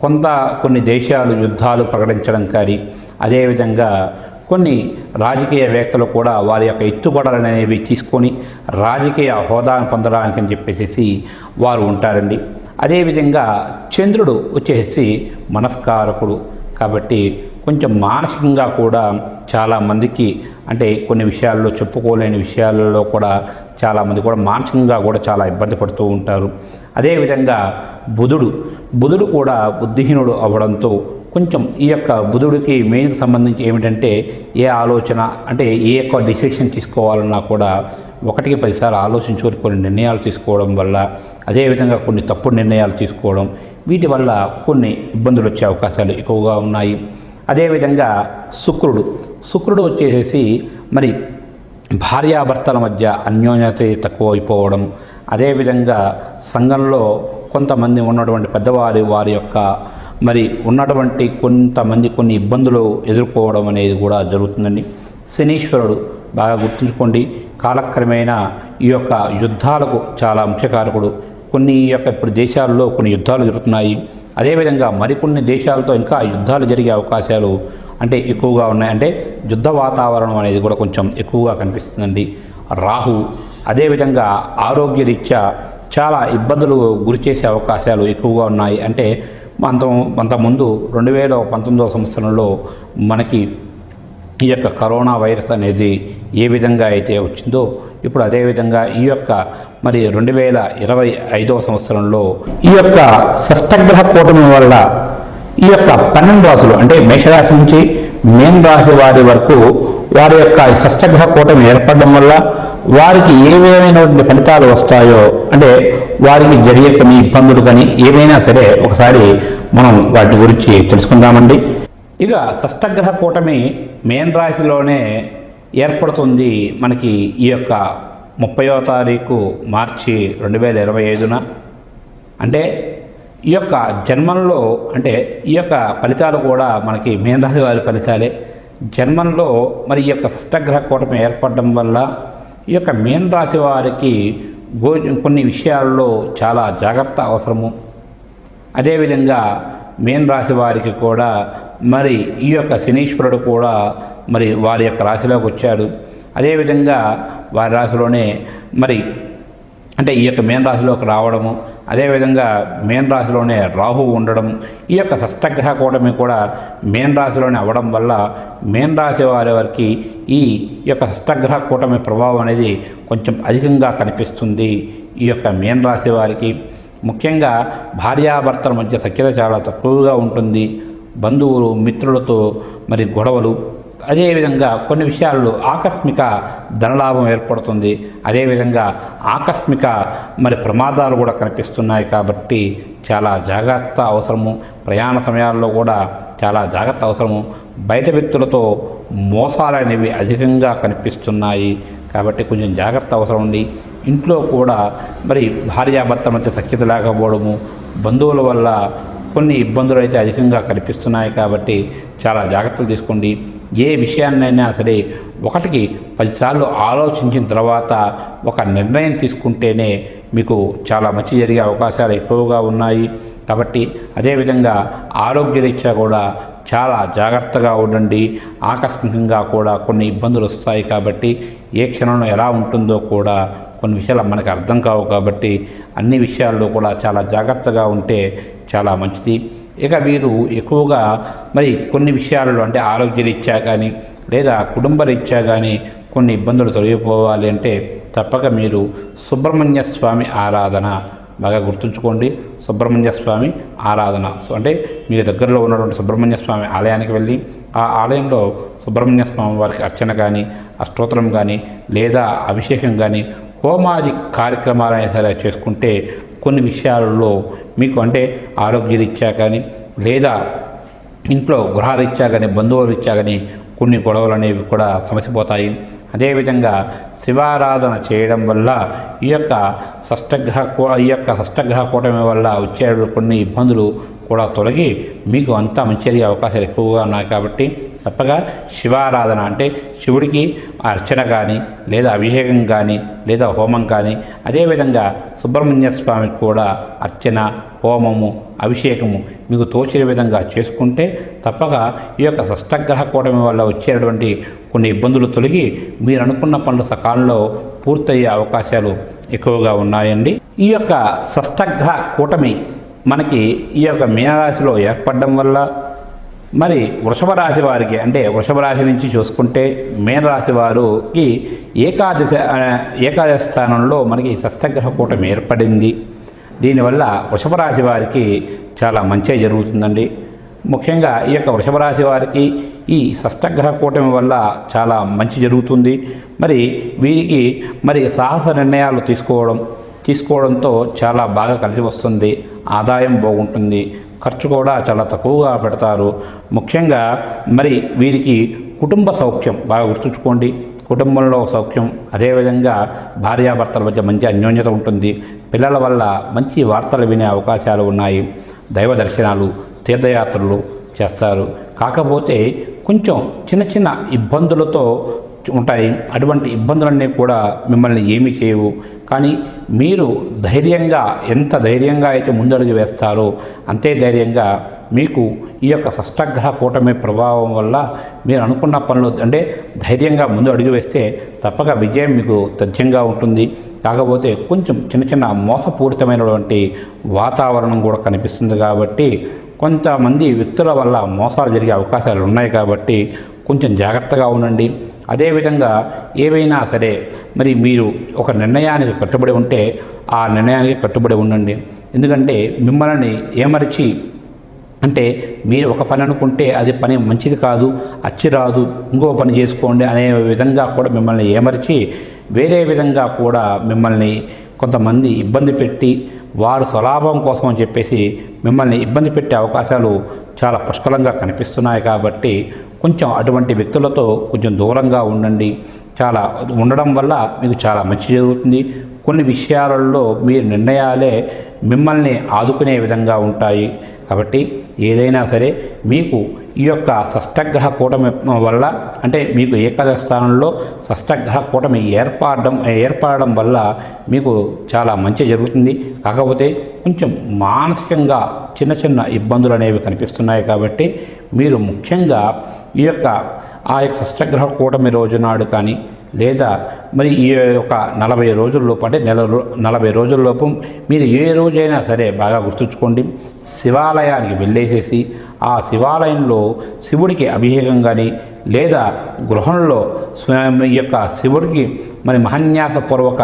కొంత కొన్ని దేశాలు యుద్ధాలు ప్రకటించడం కానీ అదేవిధంగా కొన్ని రాజకీయ వేత్తలు కూడా వారి యొక్క ఎత్తుగడలు అనేవి తీసుకొని రాజకీయ హోదాను పొందడానికి అని చెప్పేసి వారు ఉంటారండి. అదేవిధంగా చంద్రుడు వచ్చేసి మనస్కారకుడు. కాబట్టి కొంచెం మానసికంగా కూడా చాలామందికి అంటే కొన్ని విషయాల్లో చెప్పుకోలేని విషయాలలో కూడా చాలామంది కూడా మానసికంగా కూడా చాలా ఇబ్బంది పడుతూ ఉంటారు. అదేవిధంగా బుధుడు బుధుడు కూడా బుద్ధిహీనుడు అవ్వడంతో కొంచెం ఈ యొక్క బుధుడికి మెయిన్కి సంబంధించి ఏమిటంటే ఏ ఆలోచన అంటే ఏ యొక్క డిసిషన్ తీసుకోవాలన్నా కూడా ఒకటికి పదిసార్లు ఆలోచించుకొని కొన్ని నిర్ణయాలు తీసుకోవడం వల్ల అదేవిధంగా కొన్ని తప్పుడు నిర్ణయాలు తీసుకోవడం వీటి వల్ల కొన్ని ఇబ్బందులు వచ్చే అవకాశాలు ఎక్కువగా ఉన్నాయి. అదేవిధంగా శుక్రుడు. శుక్రుడు వచ్చేసేసి మరి భార్యాభర్తల మధ్య అన్యోన్యత తక్కువ అయిపోవడం అదేవిధంగా సంఘంలో కొంతమంది ఉన్నటువంటి పెద్దవారి వారి యొక్క మరి ఉన్నటువంటి కొంతమంది కొన్ని ఇబ్బందులు ఎదుర్కోవడం అనేది కూడా జరుగుతుందండి. శనీశ్వరుడు బాగా గుర్తుంచుకోండి. కాలక్రమేణా ఈ యొక్క యుద్ధాలకు చాలా ముఖ్యకారకుడు కొన్ని ఈ యొక్క ఇప్పుడు దేశాల్లో కొన్ని యుద్ధాలు జరుగుతున్నాయి. అదేవిధంగా మరికొన్ని దేశాలతో ఇంకా యుద్ధాలు జరిగే అవకాశాలు అంటే ఎక్కువగా ఉన్నాయి. అంటే యుద్ధ వాతావరణం అనేది కూడా కొంచెం ఎక్కువగా కనిపిస్తుందండి. రాహు అదేవిధంగా ఆరోగ్యరీత్యా చాలా ఇబ్బందులు గురి చేసే అవకాశాలు ఎక్కువగా ఉన్నాయి. అంటే అంత అంతకుముందు రెండు వేల పంతొమ్మిదవ సంవత్సరంలో మనకి ఈ యొక్క కరోనా వైరస్ అనేది ఏ విధంగా అయితే వచ్చిందో ఇప్పుడు అదేవిధంగా ఈ యొక్క మరి రెండు వేల ఇరవై ఐదవ సంవత్సరంలో ఈ యొక్క షష్టగ్రహ కూటమి వల్ల ఈ యొక్క పన్నెండు రాశులు అంటే మేషరాశి నుంచి మేన్ రాశి వారి వరకు వారి యొక్క షష్టగ్రహ కూటమి ఏర్పడడం వల్ల వారికి ఏవేమైనటువంటి ఫలితాలు వస్తాయో అంటే వారికి జరిగే కొన్ని ఇబ్బందులు కానీ ఏమైనా సరే ఒకసారి మనం వాటి గురించి తెలుసుకుందామండి. ఇక షష్టగ్రహ కూటమి మేన్ రాశిలోనే ఏర్పడుతుంది మనకి ఈ యొక్క ముప్పయో తారీఖు మార్చి రెండు వేల ఇరవై ఐదున. అంటే ఈ యొక్క జన్మంలో అంటే ఈ యొక్క ఫలితాలు కూడా మనకి మేన్ రాశి వారి ఫలితాలే. జన్మంలో మరి ఈ యొక్క షష్టగ్రహ కూటమి ఏర్పడడం వల్ల ఈ యొక్క మేన్ రాశి వారికి గో కొన్ని విషయాల్లో చాలా జాగ్రత్త అవసరము. అదేవిధంగా మేన్ రాశి వారికి కూడా మరి ఈ యొక్క శనీశ్వరుడు కూడా మరి వారి యొక్క రాశిలోకి వచ్చాడు. అదేవిధంగా వారి రాశిలోనే మరి అంటే ఈ యొక్క మేన్ రాశిలోకి రావడము అదేవిధంగా మేన్ రాశిలోనే రాహు ఉండడం ఈ యొక్క షష్టగ్రహ కూటమి కూడా మేన్ రాశిలోనే అవ్వడం వల్ల మేన్ రాశి వారి వారికి ఈ యొక్క షష్టగ్రహ కూటమి ప్రభావం అనేది కొంచెం అధికంగా కనిపిస్తుంది ఈ యొక్క మేన్ రాశి వారికి. ముఖ్యంగా భార్యాభర్తల మధ్య సఖ్యత చాలా తక్కువగా ఉంటుంది. బంధువులు మిత్రులతో మరి గొడవలు. అదేవిధంగా కొన్ని విషయాల్లో ఆకస్మిక ధనలాభం ఏర్పడుతుంది. అదేవిధంగా ఆకస్మిక మరి ప్రమాదాలు కూడా కనిపిస్తున్నాయి కాబట్టి చాలా జాగ్రత్త అవసరము. ప్రయాణ సమయాల్లో కూడా చాలా జాగ్రత్త అవసరము. బయట వ్యక్తులతో మోసాలు అనేవి అధికంగా కనిపిస్తున్నాయి కాబట్టి కొంచెం జాగ్రత్త అవసరం ఉంది. ఇంట్లో కూడా మరి భార్యాభర్త మధ్య సఖ్యత లేకపోవడము బంధువుల వల్ల కొన్ని ఇబ్బందులు అయితే అధికంగా కనిపిస్తున్నాయి కాబట్టి చాలా జాగ్రత్తలు తీసుకోండి. ఏ విషయాన్నైనా సరే ఒకటికి పదిసార్లు ఆలోచించిన తర్వాత ఒక నిర్ణయం తీసుకుంటేనే మీకు చాలా మంచి జరిగే అవకాశాలు ఎక్కువగా ఉన్నాయి. కాబట్టి అదేవిధంగా ఆరోగ్యరీత్యా కూడా చాలా జాగ్రత్తగా ఉండండి. ఆకస్మికంగా కూడా కొన్ని ఇబ్బందులు వస్తాయి కాబట్టి ఏ క్షణంలో ఎలా ఉంటుందో కూడా కొన్ని విషయాలు మనకు అర్థం కావు కాబట్టి అన్ని విషయాల్లో కూడా చాలా జాగ్రత్తగా ఉంటే చాలా మంచిది. ఇక వీరు ఎక్కువగా మరి కొన్ని విషయాలలో అంటే ఆరోగ్యరీత్యా కానీ లేదా కుటుంబరీత్యా కానీ కొన్ని ఇబ్బందులు తొలగిపోవాలి అంటే తప్పక మీరు సుబ్రహ్మణ్య స్వామి ఆరాధన బాగా గుర్తుంచుకోండి. సుబ్రహ్మణ్య స్వామి ఆరాధన. సో అంటే మీ దగ్గరలో ఉన్నటువంటి సుబ్రహ్మణ్య స్వామి ఆలయానికి వెళ్ళి ఆ ఆలయంలో సుబ్రహ్మణ్య స్వామి వారికి అర్చన కానీ అష్టోత్తరం కానీ లేదా అభిషేకం కానీ హోమాది కార్యక్రమాలైనా సరే చేసుకుంటే కొన్ని విషయాలలో మీకు అంటే ఆరోగ్యరీత్యా కానీ లేదా ఇంట్లో గృహరీత్యా కానీ బంధువురీత్యా కానీ కొన్ని గొడవలు అనేవి కూడా సమసిపోతాయి. అదేవిధంగా శివారాధన చేయడం వల్ల ఈ యొక్క షష్టగ్రహ కూ- ఈ యొక్క షష్టగ్రహ కూటమి వల్ల వచ్చే కొన్ని ఇబ్బందులు కూడా తొలగి మీకు అంతా మంచి అవకాశాలు ఎక్కువగా ఉన్నాయి కాబట్టి తప్పగా శివారాధన అంటే శివుడికి అర్చన కానీ లేదా అభిషేకం కానీ లేదా హోమం కానీ అదేవిధంగా సుబ్రహ్మణ్య స్వామికి కూడా అర్చన హోమము అభిషేకము మీకు తోచిన విధంగా చేసుకుంటే తప్పక ఈ యొక్క షష్టగ్రహ కూటమి వల్ల వచ్చేటువంటి కొన్ని ఇబ్బందులు తొలగి మీరు అనుకున్న పనులు సకాలంలో పూర్తయ్యే అవకాశాలు ఎక్కువగా ఉన్నాయండి. ఈ యొక్క షష్టగ్రహ కూటమి మనకి ఈ యొక్క మీనరాశిలో ఏర్పడడం వల్ల మరి వృషభ రాశి వారికి అంటే వృషభ రాశి నుంచి చూసుకుంటే మీనరాశి వారికి ఏకాదశ ఏకాదశ స్థానంలో మనకి షష్టగ్రహ కూటమి ఏర్పడింది. దీనివల్ల వృషభ రాశి వారికి చాలా మంచి జరుగుతుందండి. ముఖ్యంగా ఈ యొక్క వృషభ రాశి వారికి ఈ షష్టగ్రహ కూటమి వల్ల చాలా మంచి జరుగుతుంది. మరి వీరికి మరి సాహస నిర్ణయాలు తీసుకోవడం తీసుకోవడంతో చాలా బాగా కలిసి వస్తుంది. ఆదాయం బాగుంటుంది. ఖర్చు కూడా చాలా తక్కువగా పెడతారు. ముఖ్యంగా మరి వీరికి కుటుంబ సౌఖ్యం బాగా గుర్తుంచుకోండి. కుటుంబంలో సౌఖ్యం అదేవిధంగా భార్యాభర్తల మధ్య మంచి అన్యోన్యత ఉంటుంది. పిల్లల వల్ల మంచి వార్తలు వినే అవకాశాలు ఉన్నాయి. దైవ దర్శనాలు తీర్థయాత్రలు చేస్తారు. కాకపోతే కొంచెం చిన్న చిన్న ఇబ్బందులతో ఉంటాయి. అటువంటి ఇబ్బందులన్నీ కూడా మిమ్మల్ని ఏమీ చేయవు. కానీ మీరు ధైర్యంగా ఎంత ధైర్యంగా అయితే ముందడుగు వేస్తారో అంతే ధైర్యంగా మీకు ఈ యొక్క షష్టగ్రహ కూటమి ప్రభావం వల్ల మీరు అనుకున్న పనులు అంటే ధైర్యంగా ముందు అడుగు వేస్తే తప్పక విజయం మీకు తథ్యంగా ఉంటుంది. కాకపోతే కొంచెం చిన్న చిన్న మోసపూరితమైనటువంటి వాతావరణం కూడా కనిపిస్తుంది కాబట్టి కొంతమంది వ్యక్తుల వల్ల మోసాలు జరిగే అవకాశాలు ఉన్నాయి కాబట్టి కొంచెం జాగ్రత్తగా ఉండండి. అదేవిధంగా ఏవైనా సరే మరి మీరు ఒక నిర్ణయానికి కట్టుబడి ఉంటే ఆ నిర్ణయానికి కట్టుబడి ఉండండి. ఎందుకంటే మిమ్మల్ని ఏమరిచి అంటే మీరు ఒక పని అనుకుంటే అది పని మంచిది కాదు అచ్చి రాదు ఇంకో పని చేసుకోండి అనే విధంగా కూడా మిమ్మల్ని ఏమరిచి వేరే విధంగా కూడా మిమ్మల్ని కొంతమంది ఇబ్బంది పెట్టి వారు స్వలాభం కోసం అని చెప్పేసి మిమ్మల్ని ఇబ్బంది పెట్టే అవకాశాలు చాలా పుష్కలంగా కనిపిస్తున్నాయి కాబట్టి కొంచెం అటువంటి వ్యక్తులతో కొంచెం దూరంగా ఉండండి. చాలా ఉండడం వల్ల మీకు చాలా మంచి జరుగుతుంది. కొన్ని విషయాలలో మీ నిర్ణయాలే మిమ్మల్ని ఆదుకునే విధంగా ఉంటాయి. కాబట్టి ఏదైనా సరే మీకు ఈ యొక్క షష్టగ్రహ కూటమి వల్ల అంటే మీకు ఏకాదశ స్థానంలో షష్టగ్రహ కూటమి ఏర్పడడం ఏర్పడడం వల్ల మీకు చాలా మంచి జరుగుతుంది. కాకపోతే కొంచెం మానసికంగా చిన్న చిన్న ఇబ్బందులు అనేవి కనిపిస్తున్నాయి కాబట్టి మీరు ముఖ్యంగా ఈ యొక్క ఆ యొక్క షష్టగ్రహ కూటమి రోజు నాడు కానీ లేదా మరి ఈ యొక్క నలభై రోజుల్లోపు అంటే నెల రో నలభై రోజుల్లోపు మీరు ఏ రోజైనా సరే బాగా గుర్తుంచుకోండి. శివాలయానికి వెళ్ళేసేసి ఆ శివాలయంలో శివుడికి అభిషేకం కానీ లేదా గృహంలో స్వ- యొక్క శివుడికి మరి మహన్యాసపూర్వక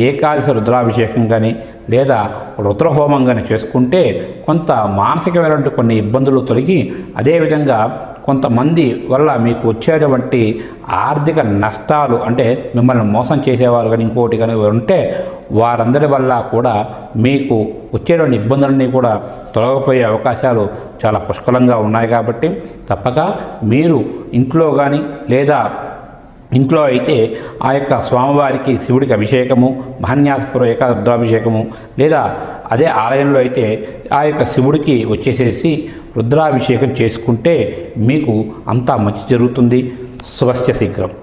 ఏకాదశి రుద్రాభిషేకం కానీ లేదా రుద్రహోమం కానీ చేసుకుంటే కొంత మానసికమైనటువంటి కొన్ని ఇబ్బందులు తొలగి అదేవిధంగా కొంతమంది వల్ల మీకు వచ్చేటువంటి ఆర్థిక నష్టాలు అంటే మిమ్మల్ని మోసం చేసేవారు కానీ ఇంకోటి కానీ ఉంటే వారందరి వల్ల కూడా మీకు వచ్చేటువంటి ఇబ్బందులన్నీ కూడా తొలగిపోయే అవకాశాలు చాలా పుష్కలంగా ఉన్నాయి కాబట్టి తప్పక మీరు ఇంట్లో కానీ లేదా ఇంట్లో అయితే ఆ యొక్క స్వామివారికి శివుడికి అభిషేకము మహన్యాసపుర ఏకాదృద్రాభిషేకము లేదా అదే ఆలయంలో అయితే ఆ యొక్క శివుడికి వచ్చేసేసి రుద్రాభిషేకం చేసుకుంటే మీకు అంతా మంచి జరుగుతుంది. శుభస్య శీఘ్రం.